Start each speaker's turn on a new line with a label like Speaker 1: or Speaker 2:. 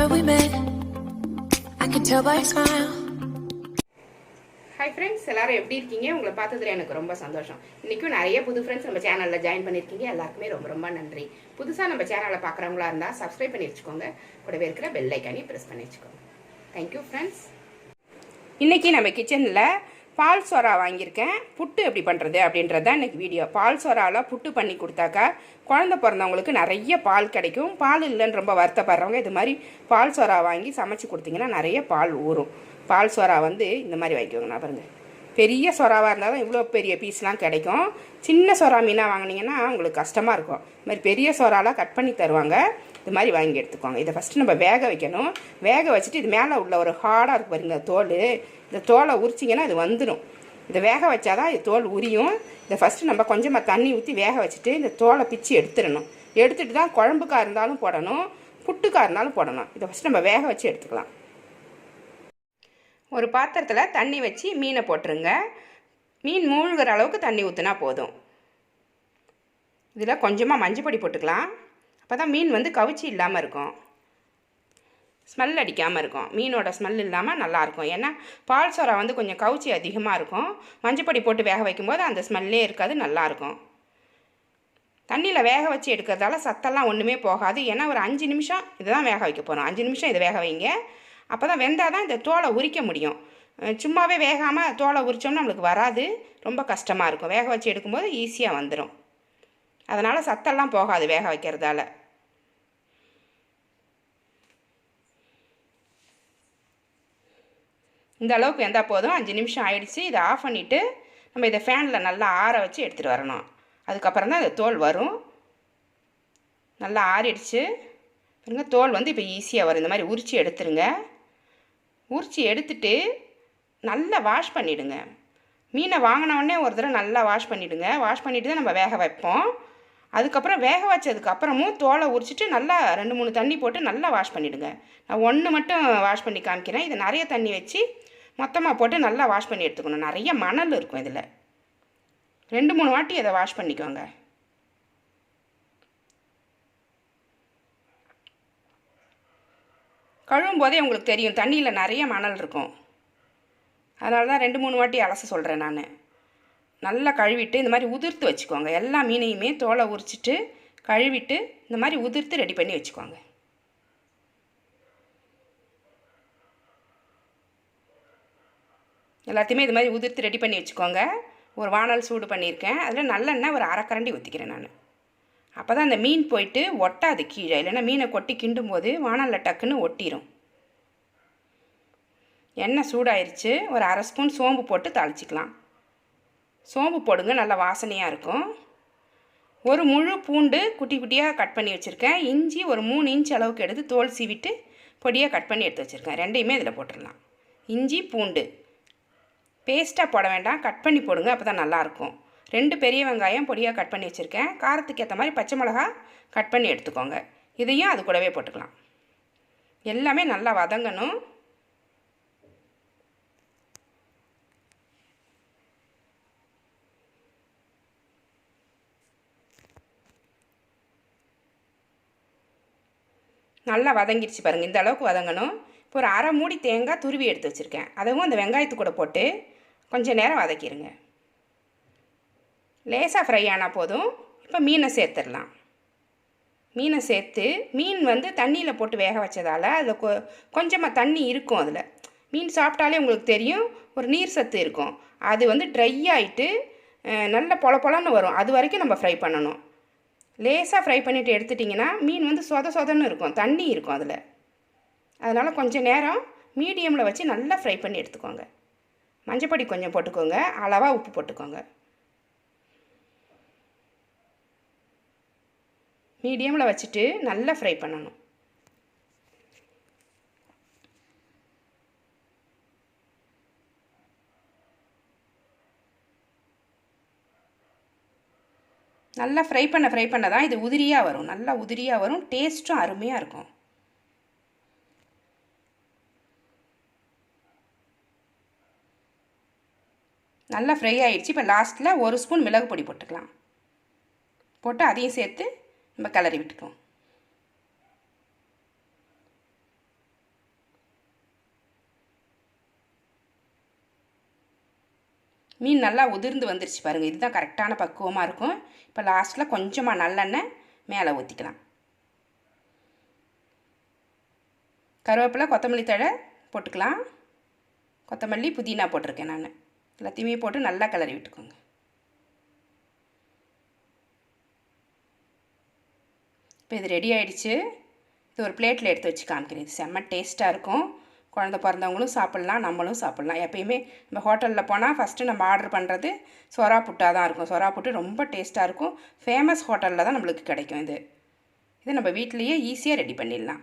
Speaker 1: Remember we met? I can tell by your smile.
Speaker 2: Hi friends எல்லாரும் எப்படி இருக்கீங்க? உங்களை பார்த்ததுல எனக்கு ரொம்ப சந்தோஷம். இன்றைக்கும் நிறைய புது ஃப்ரெண்ட்ஸ் நம்ம சேனலில் ஜாயின் பண்ணியிருக்கீங்க. எல்லாருக்குமே ரொம்ப ரொம்ப நன்றி. புதுசாக நம்ம சேனலை பார்க்குறவங்களா இருந்தால் சப்ஸ்கிரைப் பண்ணி வச்சுக்கோங்க. கூடவே இருக்கிற பெல் ஐக்கானே ப்ரெஸ் பண்ணி வச்சுக்கோங்க. தேங்க்யூ ஃப்ரெண்ட்ஸ் இன்றைக்கி நம்ம கிச்சனில் பால் சோறா வாங்கியிருக்கேன். புட்டு எப்படி பண்ணுறது அப்படின்றது தான் இன்றைக்கி வீடியோ பால் சோறாவில் புட்டு பண்ணி கொடுத்தாக்கா குழந்த பிறந்தவங்களுக்கு நிறைய பால் கிடைக்கும். பால் இல்லைன்னு ரொம்ப வருத்தப்படுறவங்க இது மாதிரி பால் சோறா வாங்கி சமைச்சு கொடுத்தீங்கன்னா நிறைய பால் ஊறும். பால் சோறா வந்து இந்த மாதிரி வாங்கிக்கோங்க நான் பாருங்கள் பெரிய சொறாவாக இருந்தால் தான் இவ்வளோ பெரிய பீஸ்லாம் கிடைக்கும். சின்ன சொறா மீனாக வாங்கினீங்கன்னா உங்களுக்கு கஷ்டமாக இருக்கும். இது மாதிரி பெரிய சொறாலாம் கட் பண்ணி தருவாங்க. இது மாதிரி வாங்கி எடுத்துக்கோங்க இதை ஃபஸ்ட்டு நம்ம வேக வைக்கணும். வேக வச்சுட்டு இது மேலே உள்ள ஒரு ஹார்டாக இருக்கு பாருங்க தோல். இந்த தோலை உரிச்சிங்கன்னா இது வந்துடும் இதை வேக வச்சாதான் இது தோல் உரியும். இதை ஃபஸ்ட்டு நம்ம கொஞ்சமாக தண்ணி ஊற்றி வேக வச்சுட்டு இந்த தோலை பிச்சு எடுத்துடணும். எடுத்துட்டு தான் குழம்புக்காக இருந்தாலும் போடணும். புட்டுக்காக இருந்தாலும் போடணும். இதை ஃபஸ்ட்டு நம்ம வேக வச்சு எடுத்துக்கலாம். ஒரு பாத்திரத்தில் தண்ணி வச்சு மீனை போட்டுருங்க. மீன் மூழ்கிற அளவுக்கு தண்ணி ஊற்றினா போதும். இதில் கொஞ்சமாக மஞ்சப்பொடி போட்டுக்கலாம். அப்போ தான் மீன் வந்து கவிச்சி இல்லாமல் இருக்கும். ஸ்மெல் அடிக்காமல் இருக்கும். மீனோட ஸ்மெல் இல்லாமல் நல்லாயிருக்கும் ஏன்னா பால் சோறா வந்து கொஞ்சம் கவுச்சி அதிகமாக இருக்கும். மஞ்சப்பொடி போட்டு வேக வைக்கும்போது அந்த ஸ்மெல்லே இருக்காது நல்லாயிருக்கும் தண்ணியில் வேக வச்சு எடுக்கிறதால சத்தெல்லாம் ஒன்றுமே போகாது. ஏன்னா ஒரு அஞ்சு நிமிஷம் இதை தான் வேக வைக்க போகிறோம் அஞ்சு நிமிஷம் இதை வேக வைங்க. அப்போ தான் வெந்தால் தான் இந்த தோலை உரிக்க முடியும். சும்மாவே வேகாமல் தோலை உரித்தோம்னா நம்மளுக்கு வராது. ரொம்ப கஷ்டமாக இருக்கும். வேக வச்சு எடுக்கும்போது ஈஸியாக வந்துடும் அதனால் சத்தெல்லாம் போகாது வேக வைக்கிறதால. இந்த அளவுக்கு வெந்தால் போதும். அஞ்சு நிமிஷம் ஆயிடுச்சு. இதை ஆஃப் பண்ணிவிட்டு நம்ம இதை ஃபேனில் நல்லா ஆற வச்சு எடுத்துகிட்டு வரணும். அதுக்கப்புறம் தான் இந்த தோல் வரும். நல்லா ஆறிடுச்சு. பாருங்க தோல் வந்து இப்போ ஈஸியாக வரும். இந்த மாதிரி உரித்து எடுத்துருங்க. உரிச்சி எடுத்துட்டு நல்லா வாஷ் பண்ணிவிடுங்க மீனை வாங்கினோடனே ஒரு தடவை நல்லா வாஷ் பண்ணிவிடுங்க வாஷ் பண்ணிவிட்டு தான் நம்ம வேக வைப்போம். அதுக்கப்புறம் வேக வச்சதுக்கு அப்புறமும் தோலை உரிச்சிட்டு நல்லா ரெண்டு மூணு தண்ணி போட்டு நல்லா வாஷ் பண்ணிவிடுங்க நான் ஒன்று மட்டும் வாஷ் பண்ணி காமிக்கிறேன். இதை நிறைய தண்ணி வச்சு மொத்தமாக போட்டு நல்லா வாஷ் பண்ணி எடுத்துக்கணும். நிறைய மணல் இருக்கும் இதில். ரெண்டு மூணு வாட்டி அதை வாஷ் பண்ணிக்கோங்க. கழுவும் போதே உங்களுக்கு தெரியும் தண்ணியில் நிறைய மணல் இருக்கும். அதனால தான் ரெண்டு மூணு வாட்டி அலச சொல்கிறேன் நான். நல்லா கழுவிட்டு இந்த மாதிரி உதிர்த்து வச்சுக்கோங்க. எல்லா மீனையுமே தோலை உரிச்சிட்டு கழுவிட்டு இந்த மாதிரி உதிர்த்து ரெடி பண்ணி வச்சுக்கோங்க. எல்லாத்தையுமே இது மாதிரி உதிர்த்து ரெடி பண்ணி வச்சுக்கோங்க. ஒரு வானல் சூடு பண்ணியிருக்கேன். அதில் நல்லெண்ணெய் ஒரு அரைக்கரண்டி ஊற்றிக்கிறேன் நான். அப்போ தான் அந்த மீன் போயிட்டு ஒட்டாது கீழே. இல்லைன்னா மீனை கொட்டி கிண்டும் போது வானலில் டக்குன்னு ஒட்டிடும் எண்ணெய் சூடாயிருச்சு. ஒரு அரை ஸ்பூன் சோம்பு போட்டு தாளிச்சிக்கலாம். சோம்பு போடுங்க நல்லா வாசனையாக இருக்கும். ஒரு முழு பூண்டு குட்டி குட்டியாக கட் பண்ணி வச்சுருக்கேன். இஞ்சி ஒரு மூணு இன்ச் அளவுக்கு எடுத்து தோல் சீவிட்டு பொடியாக கட் பண்ணி எடுத்து வச்சுருக்கேன். ரெண்டையுமே இதில் போட்டுடலாம். இஞ்சி பூண்டு. பேஸ்ட்டாக போட வேண்டாம். கட் பண்ணி போடுங்க அப்போ தான் நல்லாயிருக்கும். ரெண்டு பெரிய வெங்காயம் பொடியாக கட் பண்ணி வச்சுருக்கேன். காரத்துக்கு ஏற்ற மாதிரி பச்சை மிளகா கட் பண்ணி எடுத்துக்கோங்க. இதையும் அது கூடவே போட்டுக்கலாம். எல்லாமே நல்லா வதங்கணும். நல்லா வதங்கிடுச்சு பாருங்கள் இந்த அளவுக்கு வதங்கணும். இப்போ ஒரு அரை மூடி தேங்காய் துருவி எடுத்து வச்சுருக்கேன். அதுவும் அந்த வெங்காயத்து கூட போட்டு கொஞ்சம் நேரம் வதக்கிடுங்க லேசாக ஃப்ரை ஆனால் போதும். இப்போ மீனை சேர்த்துடலாம். மீனை சேர்த்து மீன் வந்து தண்ணியில் போட்டு வேக வச்சதால் அதில் கொ கொஞ்சமாக தண்ணி இருக்கும் அதில். மீன் சாப்பிட்டாலே உங்களுக்கு தெரியும் ஒரு நீர் சத்து இருக்கும். அது வந்து ட்ரை ஆகிட்டு நல்ல பொல பொலன்னு வரும். அது வரைக்கும் நம்ம ஃப்ரை பண்ணணும். லேசாக ஃப்ரை பண்ணிவிட்டு எடுத்துட்டிங்கன்னா மீன் வந்து சொத சொதன்னு இருக்கும். தண்ணி இருக்கும் அதில். அதனால் கொஞ்சம் நேரம் மீடியமில் வச்சு நல்லா ஃப்ரை பண்ணி எடுத்துக்கோங்க. மஞ்சப்பொடி கொஞ்சம் போட்டுக்கோங்க. அளவாக உப்பு போட்டுக்கோங்க. மீடியமில் வச்சுட்டு நல்லா ஃப்ரை பண்ணணும். நல்லா ஃப்ரை பண்ண ஃப்ரை பண்ண தான் இது உதிரியாக வரும். நல்லா உதிரியாக வரும். டேஸ்ட்டும் அருமையாக இருக்கும். நல்லா ஃப்ரை ஆகிடுச்சு இப்போ லாஸ்ட்டில் ஒரு ஸ்பூன் மிளகு பொடி போட்டுக்கலாம். போட்டு அதையும் சேர்த்து நம்ம கிளறி விட்டுக்குவோம். மீன் நல்லா உதிர்ந்து வந்துருச்சு பாருங்கள் இதுதான் கரெக்டான பக்குவமாக இருக்கும். இப்போ லாஸ்ட்டில் கொஞ்சமாக நல்லெண்ணெய் மேலே ஊற்றிக்கலாம் கருவேப்பிலை கொத்தமல்லி தழை போட்டுக்கலாம். கொத்தமல்லி புதினா போட்டிருக்கேன் நான். எல்லாத்தையுமே போட்டு நல்லா கிளறி விட்டுக்கோங்க. இப்போ இது ரெடி ஆயிடுச்சு. இது ஒரு பிளேட்டில் எடுத்து வச்சு காமிக்கிறேன். இது செம்ம டேஸ்ட்டாக இருக்கும். குழந்த பிறந்தவங்களும் சாப்பிட்லாம் நம்மளும் சாப்பிட்லாம். எப்பயுமே நம்ம ஹோட்டலில் போனால் ஃபஸ்ட்டு நம்ம ஆர்டர் பண்ணுறது சொரா புட்டாக தான் இருக்கும். சொரா புட்டு ரொம்ப டேஸ்ட்டாக இருக்கும். ஃபேமஸ் ஹோட்டலில் தான் நம்மளுக்கு கிடைக்கும் இது. இது நம்ம வீட்லேயே ஈஸியாக ரெடி பண்ணிடலாம்.